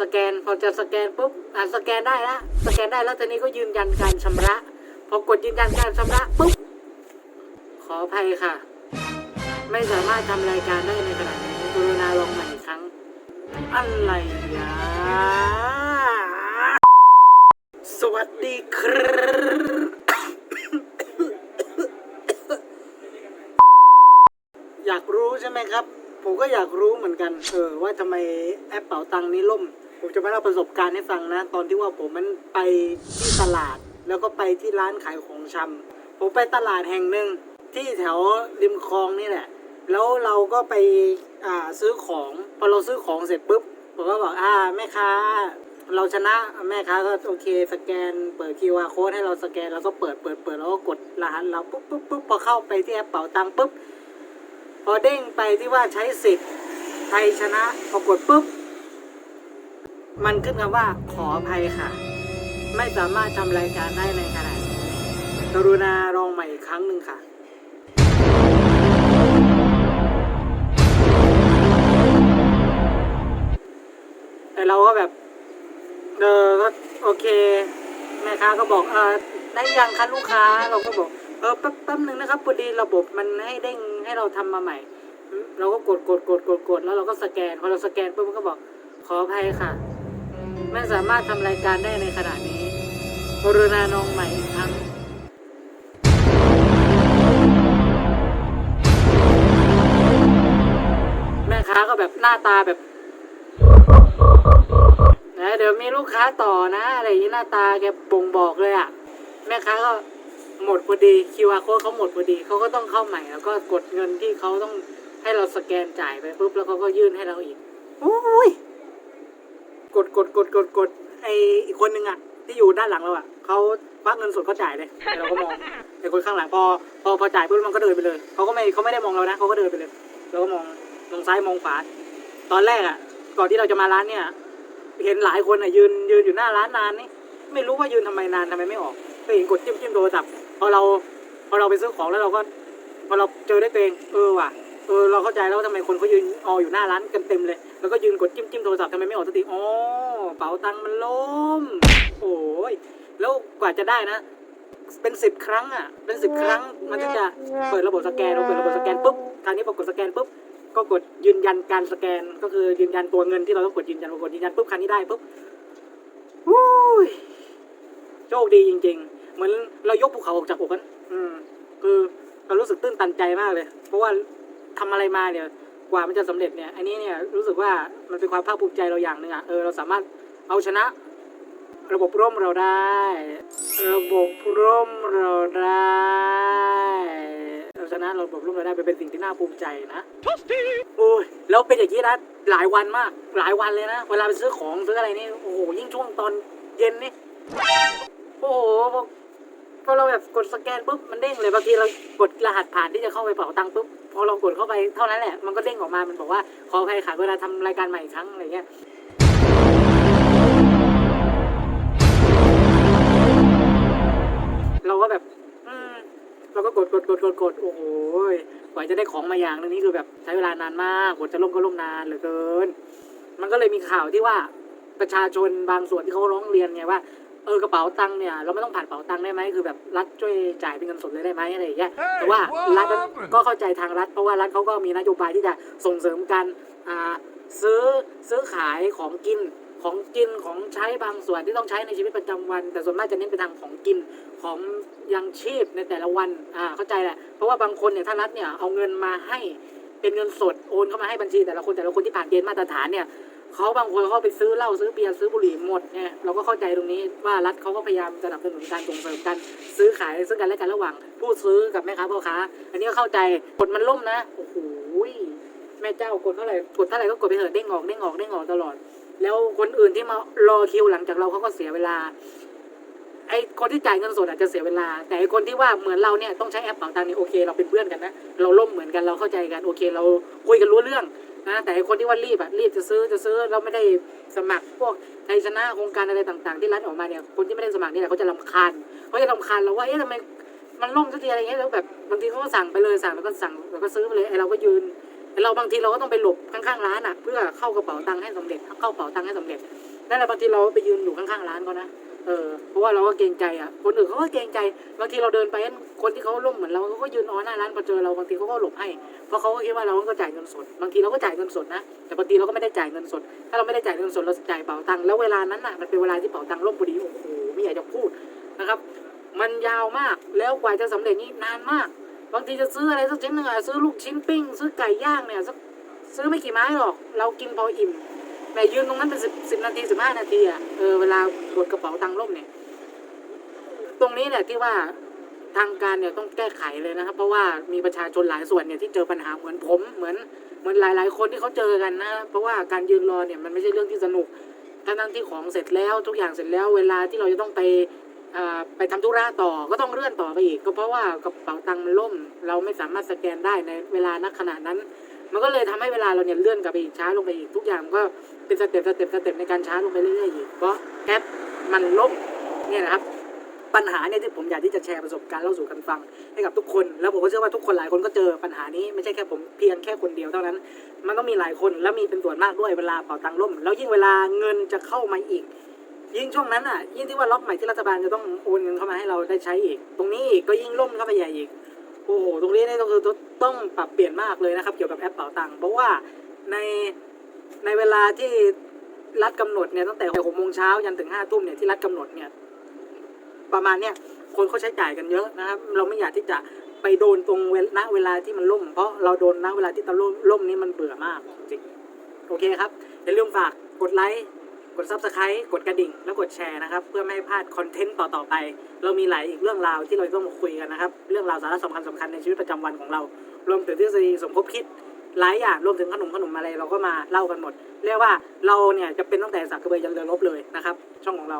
สแกนพอจะสแกนปุ๊บอ่าสแกนได้แล้วสแกนได้แล้วทีนี้ก็ยืนยันการชำระ พอกดยืนยันการชำระปุ๊บขออภัยค่ะ ไม่สามารถทำรายการได้ในขณะนี้กรุณาลองใหม่อีกครั้ง อะไรยะสวัสดีครับอยากรู้ใช่ไหมครับ ผมก็อยากรู้เหมือนกัน เออว่าทำไมแอปเป๋าตังค์นี้ล่ม ผมจะมาเล่าประสบการณ์ให้ฟังนะ ตอนที่ว่าผมมันไปที่ตลาด แล้วก็ไปที่ร้านขายของชำผมไปตลาดแห่งหนึ่งที่แถวริมคลองนี่แหละ แล้วเราก็ไปอ่าซื้อของพอเราซื้อของเสร็จปุ๊บผมก็บอกอ่าแม่ค้าเราชนะแม่ค้าก็โอเค สแกนเปิด QR code ให้เราสแกนแล้วก็เปิดเปิดเปิดแล้วก็กดรหัสเราปุ๊บปุ๊บปุ๊บพอเข้าไปที่แอปเป๋าตังค์ปุ๊บพอเด้งไปที่ว่าใช้สิทธิ์ไทยชนะพอกดปุ๊บ มันขึ้นคำว่าขออภัยค่ะ ไม่สามารถทำรายการได้ในขณะนี้กรุณาลองใหม่อีกครั้งหนึ่งค่ะแต่เราก็แบบเออก็โอเค แม่ค้าก็บอกเออได้ยังคะลูกค้าเราก็บอกเออแป๊บแป๊บหนึ่งนะครับพอดีระบบมันให้เด้งให้เราทำมาใหม่ เราก็กดกดกดกดกดแล้วเราก็สแกนพอเราสแกนปุ๊บมันก็บอกขออภัยค่ะ ไม่สามารถทำรายการได้ในขณะนี้กรุณาลองใหม่อีกครั้งแม่ค้าก็แบบหน้าตาแบบนะเดี๋ยวมีลูกค้าต่อนะ อะไรอย่างนี้หน้าตาแกบ่งบอกเลยอะ่ะ แม่ค้าก็หมดพอดี QR code เขาหมดพอดีเขาก็ต้องเข้าใหม่แล้วก็กดเงินที่เขาต้องให้เราสแกนจ่ายไปปุ๊บแล้วเขาก็ยื่นให้เราอีกโอ้ย กดกดกดกดไออีกคนนึงอะ ที่อยู่ด้านหลังเราอะเขาควักเงินสดเขาจ่ายเลยแต่เราก็มองไอคนข้างหลังพอพอพอจ่ายปุ๊บมันก็เดินไปเลยเขาก็ไม่เขาไม่ได้มองเรานะเขาก็เดินไปเลยเราก็มองมองซ้ายมองขวาตอนแรกอะ ก่อนที่เราจะมาร้านเนี่ย เห็นหลายคนอะยืนยืนอยู่หน้าร้านนานนี่ไม่รู้ว่ายืนทำไมนานทำไมไม่ออกก็เห็นกดจิ้มจิ้มโทรศัพท์พอเราพอเราไปซื้อของแล้วเราก็พอเราเจอได้ตัวเองเออว่ะ เออเราเข้าใจแล้วว่าทำไมคนเขายืนอออยู่หน้าร้านกันเต็มเลย แล้วก็ยืนกดจิ้มจิ้มโทรศัพท์ทำไมไม่ออกสักทีอ๋อเป๋าตังค์มันล้มโอ้ยแล้วกว่าจะได้นะ เป็นสิบครั้งอะ เป็นสิบครั้ง มันถึงจะเปิดระบบสแกนเราเปิดระบบสแกนปุ๊บคราวนี้พอกดสแกนปุ๊บก็กดยืนยันการสแกนก็คือยืนยันตัวเงินที่เราต้องกดยืนยันพอกดยืนยันปุ๊บครั้งนี้ได้ปุ๊บวู้ยโชคดีจริง ๆ เหมือนเรายกภูเขาออกจากอกกันอืมคือเรารู้สึกตื้นตันใจมากเลย เพราะว่า ทำอะไรมาเนี่ยกว่ามันจะสำเร็จเนี่ยอันนี้เนี่ยรู้สึกว่ามันเป็นความภาคภูมิใจเราอย่างหนึ่งอะเออเราสามารถเอาชนะ ระบบร่มเราได้ ระบบร่มเราได้เราชนะระบบร่มเราได้เป็นสิ่งที่น่าภูมิใจนะโอ้ยแล้วเป็นอย่างนี้นะหลายวันมาก หลายวันเลยนะ เวลาไปซื้อของซื้ออะไรนี่โอ้โหยิ่งช่วงตอนเย็นนี่ พอเราแบบกดสแกนปุ๊บมันเด้งเลยบางทีเรากดรหัสผ่านที่จะเข้าไปเป๋าตังค์ปุ๊บพอเรากดเข้าไปเท่านั้นแหละมันก็เด้งออกมามันบอกว่าขออภัยค่ะเวลาทำรายการใหม่อีกครั้งอะไรเงี้ยเราก็แบบอืมเราก็กดกดกดกดกดโอ้โหกว่าจะได้ของมาอย่างนึงนี่คือแบบใช้เวลานานมากกว่าจะล่มก็ล่มนานเหลือเกิน มันก็เลยมีข่าวที่ว่าประชาชนบางส่วนที่เขาร้องเรียนไงว่า เออกระเป๋าตังค์เนี่ยเราไม่ต้องผ่านกระเป๋าตังค์ได้ไหมคือแบบรัฐช่วยจ่ายเป็นเงินสดเลยได้ไหมอะไรอย่างเงี้ยแต่ว่ารัฐก็เข้าใจทางรัฐ เพราะว่ารัฐเขาก็มีนโยบายที่จะส่งเสริมการอ่าซื้อซื้อขายของกินของกินของใช้บางส่วนที่ต้องใช้ในชีวิตประจำวัน แต่ส่วนมากจะเน้นไปทางของกินของยังชีพในแต่ละวันอ่าเข้าใจแหละเพราะว่าบางคนเนี่ยถ้ารัฐเนี่ยเอาเงินมาให้ เป็นเงินสดโอนเข้ามาให้บัญชีแต่ละคนแต่ละคนที่ผ่านเกณฑ์มาตรฐานเนี่ยเขาบางคนเขาไปซื้อเหล้าซื้อเบียร์ซื้อบุหรี่หมดเนี่ยเราก็เข้าใจตรงนี้ว่ารัฐเขาก็พยายามสนับสนุนการส่งเสริมการซื้อขายซึ่งกันและกันระหว่าง ผู้ซื้อกับแม่ค้าพ่อค้า อันนี้ก็เข้าใจกดมันล่มนะโอ้โหแม่เจ้ากดเท่าไหร่กดเท่าไหร่ก็กดไปเถอะเด้งออกเด้งออกเด้งออกตลอด แล้วคนอื่นที่มารอคิวหลังจากเราเขาก็เสียเวลา ไอคนที่จ่ายเงินสดอาจจะเสียเวลา แต่ไอคนที่ว่าเหมือนเราเนี่ยต้องใช้แอปเป๋าตังค์นี่โอเคเราเป็นเพื่อนกันนะเราล่มเหมือนกันเราเข้าใจกันโอเค เราคุยกันรู้เรื่องนะแต่ไอคนที่ว่ารีบอะรีบจะซื้อจะซื้อเราไม่ได้สมัครพวกไทยชนะโครงการอะไรต่าง ๆ ที่รัฐออกมาเนี่ยคนที่ไม่ได้สมัครนี่แหละเขาจะรำคาญเขาจะรำคาญเราว่าเอ๊ะทำไมมันล่มสักทีอะไรเงี้ยแล้วแบบบางทีเขาก็สั่งไปเลยสั่งแล้วก็สั่งแล้วก็ซื้อไปเลยไอเราก็ยืนเราบางทีเราก็ต้องไปหลบข้างๆร้านอะเพื่อเข้ากระเป๋าตังค์ให้สำเร็จเข้ากระเป๋าตังค์ให้สำเร็จนั่นแหละบางทีเราไปยืนอยู่ข้างๆร้านเขานะ เออเพราะว่าเราก็เกรงใจอะ คนอื่นเขาก็เกรงใจบางทีเราเดินไปคนที่เขาล่มเหมือนเราเขาก็ยืนออหน้าร้านพอเจอเราบางทีเขาก็หลบให้เพราะเขาก็คิดว่าเราก็จ่ายเงินสด บางทีเราก็จ่ายเงินสดนะแต่บางทีเราก็ไม่ได้จ่ายเงินสด ถ้าเราไม่ได้จ่ายเงินสดเราจ่ายเป๋าตังค์แล้วเวลานั้นน่ะมันเป็นเวลาที่เป๋าตังค์ล่มพอดีโอ้โหไม่อยากจะพูดนะครับ มันยาวมากแล้วกว่าจะสำเร็จนี่นานมาก บางทีจะซื้ออะไรสักชิ้นหนึ่งอะซื้อลูกชิ้นปิ้ง ซื้อไก่ย่างเนี่ยสักซื้อไม่กี่ไม้หรอก เรากินพออิ่ม แต่ยืนตรงนั้นเป็นสิบสิบนาทีสิบห้านาทีอะเออเวลากดกระเป๋าตังค์ล่มเนี่ย ตรงนี้เนี่ยที่ว่าทางการเนี่ยต้องแก้ไขเลยนะครับ เพราะว่ามีประชาชนหลายส่วนเนี่ยที่เจอปัญหาเหมือนผมเหมือนเหมือนหลาย ๆ คนที่เขาเจอกันนะ เพราะว่าการยืนรอเนี่ยมันไม่ใช่เรื่องที่สนุกทั้งทั้งที่ของเสร็จแล้วทุกอย่างเสร็จแล้ว เวลาที่เราจะต้องไปอ่าไปทำธุระต่อก็ต้องเลื่อนต่อไปอีก ก็เพราะว่ากระเป๋าตังค์มันล่ม เราไม่สามารถสแกนได้ในเวลานักขณะนั้น มันก็เลยทำให้เวลาเราเนี่ยเลื่อนกลับไปอีกช้าลงไปอีกทุกอย่างก็เป็นสเต็ปสเต็ปสเต็ปในการช้าลงไปเรื่อยๆอีกเพราะแอปมันล่มเนี่ยนะครับปัญหาเนี่ยที่ผมอยากที่จะแชร์ประสบการณ์เล่าสู่กันฟังให้กับทุกคน แล้วผมก็เชื่อว่าทุกคนหลายคนก็เจอปัญหานี้ไม่ใช่แค่ผมเพียงแค่คนเดียวเท่านั้น มันต้องมีหลายคนแล้วมีเป็นส่วนมากด้วยเวลาเป่าตังล่ม แล้วยิ่งเวลาเงินจะเข้ามาอีก ยิ่งช่วงนั้นอะยิ่งที่ว่าล็อกใหม่ที่รัฐบาลจะต้องโอนเงินเข้ามาให้เราได้ใช้อีก ตรงนี้อีกก็ยิ่งล่มเข้าไปใหญ่อีก โอ้โหตรงนี้เนี่ยก็คือต้องปรับเปลี่ยนมากเลยนะครับ เกี่ยวกับแอปเป่าตังค์เพราะว่าในในเวลาที่รัฐกำหนดเนี่ยตั้งแต่หกโมงเช้ายันถึงห้าทุ่มเนี่ยที่รัฐกำหนดเนี่ยประมาณเนี่ยคนเขาใช้จ่ายกันเยอะนะครับ เราไม่อยากที่จะไปโดนตรงเวลณเวลาที่มันล่ม เพราะเราโดนณเวลาที่ตะล่มล่มนี้มันเบื่อมากจริงโอเคครับอย่าลืมฝากกดไลค์ กดซับสไครต์กดกระดิ่ง แล้วกดแชร์นะครับ เพื่อไม่ให้พลาดคอนเทนต์ต่อๆไป เรามีหลายอีกเรื่องราวที่เราต้องมาคุยกันนะครับ เรื่องราวสาระสำคัญสำคัญในชีวิตประจำวันของเรา รวมถึงทฤษฎีสมคบคิดหลายอย่างรวมถึงขนมขนมอะไรเราก็มาเล่ากันหมด เรียกว่าเราเนี่ยจะเป็นตั้งแต่สักกระเบือยันเรือรบเลยนะครับ ช่องของเรา